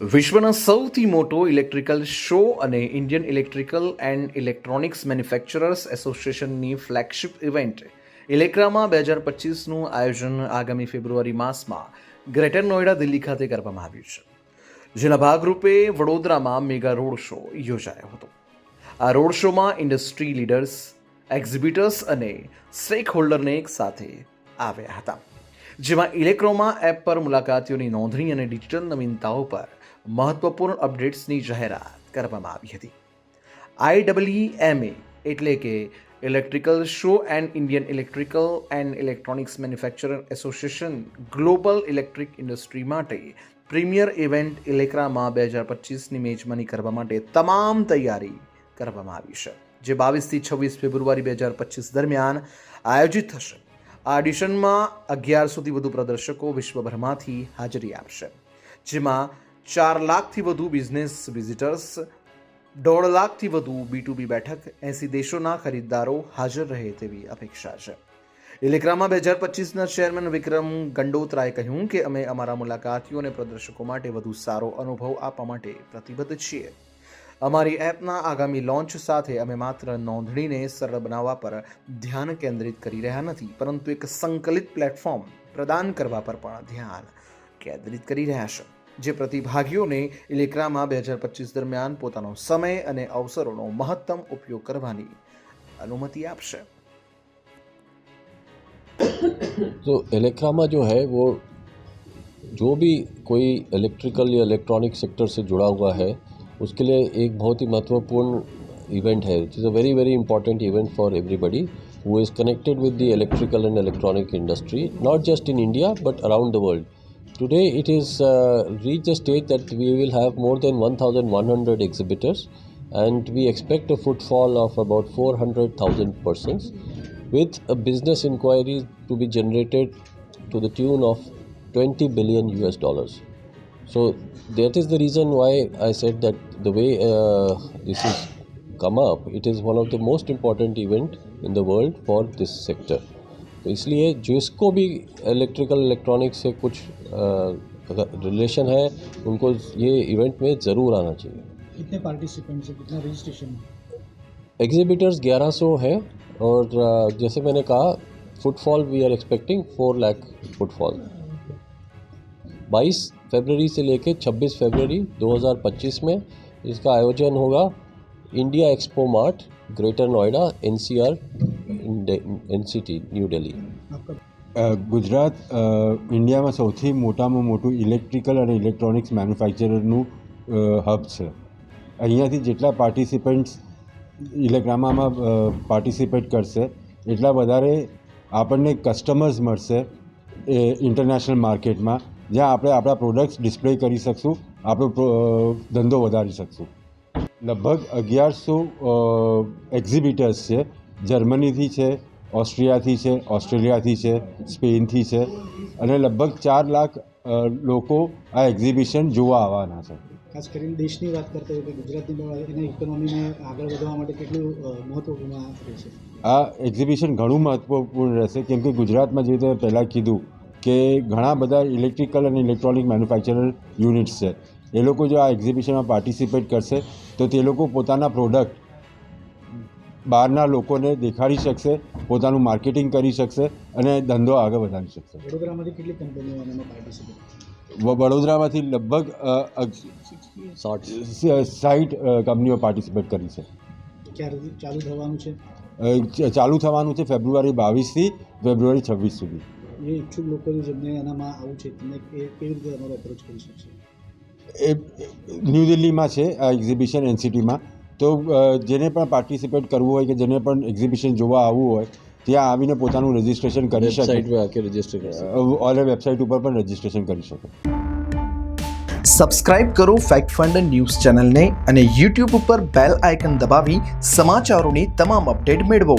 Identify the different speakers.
Speaker 1: વિશ્વના સૌથી મોટો ઇલેક્ટ્રિકલ શો અને Indian electrical and electronics manufacturers એસોસિએશનની flagship event ઇલેક્ટ્રામાં બે હજાર પચીસનું આયોજન આગામી ફેબ્રુઆરી માસમાં ગ્રેટર નોઈડા દિલ્હી ખાતે કરવામાં આવ્યું છે. જેના ભાગરૂપે વડોદરામાં મેગા રોડ શો યોજાયો હતો. આ રોડ શોમાં ઇન્ડસ્ટ્રી લીડર્સ, એક્ઝિબિટર્સ અને સ્ટેક હોલ્ડરને એક સાથે આવ્યા હતા. જેમાં ઇલેક્ટ્રોમા એપ પર મુલાકાતીઓની નોંધણી અને ડિજિટલ નવીનતાઓ પર મહત્વપૂર્ણ અપડેટ્સની જાહેરાત કરવામાં આવી હતી. આઈડબલ્યુએમએ એટલે કે electrical show and Indian electrical and electronics manufacturer association global electric industry માટે પ્રીમિયર ઇવેન્ટ ઇલેક્રામાં બે હજાર પચીસની મેજબાની કરવા માટે તમામ તૈયારી કરવામાં આવી છે. જે બાવીસથી છવ્વીસ ફેબ્રુઆરી બે હજાર પચીસ દરમિયાન આયોજિત થશે. આ ઓડિશનમાં અગિયારસોથી વધુ પ્રદર્શકો વિશ્વભરમાંથી હાજરી આપશે. જેમાં ચાર લાખથી વધુ બિઝનેસ વિઝિટર્સ, દોઢ લાખથી વધુ બી ટુ બી બેઠક એસી દેશોના ખરીદદારો હાજર રહે તેવી અપેક્ષા છે. ઇલેક્રામાં બે હજાર પચીસના ચેરમેન વિક્રમ ગંડોત્રાએ કહ્યું કે અમે અમારા મુલાકાતીઓ અને પ્રદર્શકો માટે વધુ સારો અનુભવ આપવા માટે પ્રતિબદ્ધ છીએ. અમારી એપના આગામી લોન્ચ સાથે અમે માત્ર નોંધણીને સરળ બનાવવા પર ધ્યાન કેન્દ્રિત કરી રહ્યા નથી, પરંતુ એક સંકલિત પ્લેટફોર્મ પ્રદાન કરવા પર પણ ધ્યાન કેન્દ્રિત કરી રહ્યા છે. જે પ્રતિભાગીઓને ઇલેક્રામાં બે હજાર પચીસ દરમિયાન પોતાનો સમય અને અવસરોનો મહત્તમ ઉપયોગ કરવાની અનુમતિ આપશે
Speaker 2: तो एलेक्रामा जो है वो जो भी कोई इलेक्ट्रिकल या इलेक्ट्रॉनिक सेक्टर से जुड़ा हुआ है उसके लिए एक बहुत ही महत्वपूर्ण इवेंट है it is a very very important event for everybody who is connected with the electrical and electronic industry not just in india but around the world today it is uh, reached a stage that we will have more than 1100 exhibitors and we expect a footfall of about 400000 persons with a business inquiry to be generated to the tune of 20 billion US dollars. So that is the reason why I said that the way uh, this has come up, it is one of the most important event in the world for this sector. तो इसलिए जिसको भी electrical electronics से कुछ relation है उनको ये event में ज़रूर आना चाहिए।
Speaker 3: कितने पार्टिसिपेंट्स हैं? कितना रजिस्ट्रेशन
Speaker 2: एग्जिबिटर्स 1100 है और जैसे मैंने कहा footfall we are expecting four lakh footfall 22 फरवरी से लेकर 26 फरवरी 2025 में इसका आयोजन होगा। India expo mart greater Noida NCR
Speaker 3: NCT
Speaker 4: new Delhi Gujarat ઇન્ડિયામાં સૌથી મોટામાં મોટું ઇલેક્ટ્રિકલ અને ઇલેક્ટ્રોનિક્સ મેન્યુફેક્ચરરનું હબ છે. અહીંયાથી જેટલા પાર્ટિસિપન્ટ્સ ઇલેક્ટ્રામામાં પાર્ટિસિપેટ કરશે એટલા વધારે આપણને કસ્ટમર્સ મળશે એ ઇન્ટરનેશનલ માર્કેટમાં જ્યાં આપણે આપણા પ્રોડક્ટ્સ ડિસ્પ્લે કરી શકશું આપણો ધંધો વધારી શકશું. લગભગ અગિયારસો એક્ઝિબિટર્સ છે જર્મનીથી છે ઓસ્ટ્રિયાથી છે ઓસ્ટ્રેલિયાથી છે સ્પેનથી છે અને લગભગ ચાર લાખ લોકો આ એક્ઝિબિશન જોવા આવવાના છે.
Speaker 3: ખાસ કરીને દેશની વાત કરતા હોય કે ગુજરાતની એના ઇકોનોમીને આગળ વધવા માટે કેટલું મહત્વપૂર્ણ રહેશે
Speaker 4: આ એક્ઝિબિશન ઘણું મહત્ત્વપૂર્ણ રહેશે કેમ કે ગુજરાતમાં જે રીતે પહેલાં કીધું કે ઘણા બધા ઇલેક્ટ્રિકલ અને ઇલેક્ટ્રોનિક મેન્યુફેક્ચરર યુનિટ્સ છે. એ લોકો જો આ એક્ઝિબિશનમાં પાર્ટિસિપેટ કરશે તો તે લોકો પોતાના પ્રોડક્ટ બહારના લોકોને દેખાડી શકશે પોતાનું માર્કેટિંગ કરી શકશે અને ધંધો આગળ વધારી શકશે.
Speaker 3: વડોદરામાંથી કેટલી કંપનીઓ આનામાં પાર્ટિસિપેટ
Speaker 4: વડોદરામાંથી લગભગ સાઠ કંપનીઓ પાર્ટિસિપેટ કરી છે.
Speaker 3: ચાલુ થવાનું છે?
Speaker 4: ચાલુ થવાનું છે ફેબ્રુઆરી બાવીસથી ફેબ્રુઆરી છવ્વીસ સુધી.
Speaker 3: એ ઈચ્છુક લોકો જેમને એનામાં આવું છે તમે કેવી રીતે એપ્રોચ કરી શકશો?
Speaker 4: એ ન્યૂ દિલ્હીમાં છે આ એક્ઝિબિશન એનસીટીમાં તો જેને પણ પાર્ટિસિપેટ કરવું હોય કે જેને પણ એક્ઝિબિશન જોવા આવવું હોય ત્યાં આવીને પોતાનું રજિસ્ટ્રેશન કરી શકે.
Speaker 2: રજિસ્ટર
Speaker 4: ઓલે વેબસાઇટ ઉપર પણ રજિસ્ટ્રેશન કરી શકે.
Speaker 1: સબસ્ક્રાઇબ કરો ફેક્ટ ફંડ ન્યૂઝ ચેનલને અને યુટ્યુબ ઉપર બેલ આઇકન દબાવી સમાચારોની તમામ અપડેટ મેળવો.